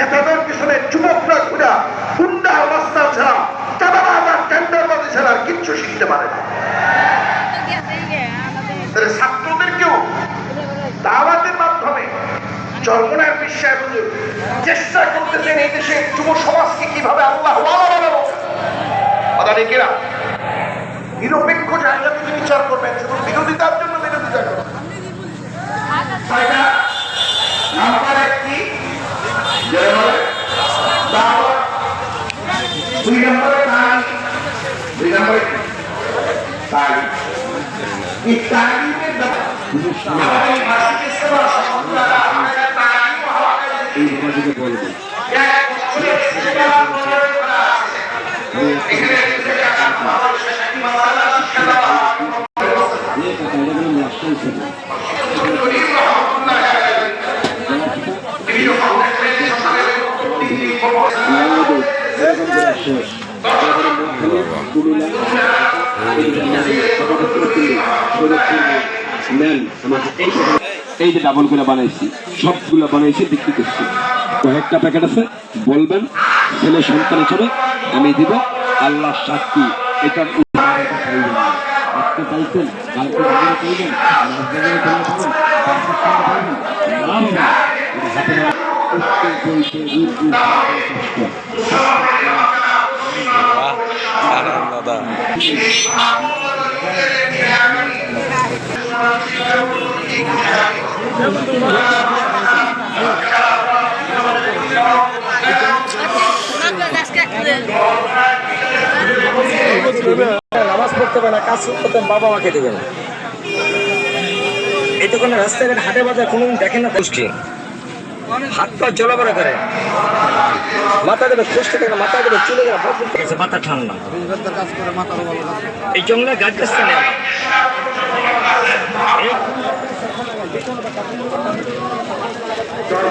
নেতাদের পিছনে চুমকরা ঘুরা গুন্ডা অবস্থা ছাড়া চাঁদাবাজ আর টেন্ডারবাজি ছাড়া কিচ্ছু শিখতে পারে না। ছাত্রদেরকেও দাওয়াতের মাধ্যমে চরমনার বিশ্বাস চেষ্টা করতেছেন এই দেশে যুব সমাজকে কীভাবে আল্লাহ কথা ডেকেরা নিরপেক্ষ জায়গাতে বিচার করবেন, শুধু বিরোধিতার জন্য দুই নম্বরে তাই দুই নম্বরে? তাই এই তালিমের ব্যাপার এই যে ডাবলগুলা বানাইছি, সবগুলো বানাইছি বিক্রি করছি কয়েকটা প্যাকেট আছে, বলবেন, ছেলে সন্তান হিসেবে আমি দিব আল্লাহ সাক্ষী এটা কালকে নামাজ পড়তে পারে না কাজ করতে বাবা মাকে দেবে না এইটুকুন রাস্তাঘাট হাটে বাজার কোনোদিন দেখেন না পুষ্টি হাত পা জলাবরা করে। মাথা দেবে খুশতে থাকে মাথা দেবে চুলে গেলে মাথা ঠান্ডা। এই জঙ্গলে গাছ গাছ নেই যারা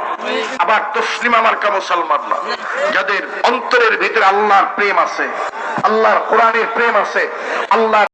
আবার তসলিমা মার্কা মুসলমান না। যাদের অন্তরের ভিতরে আল্লাহর প্রেম আছে, আল্লাহর কোরআনের প্রেম আছে আল্লাহ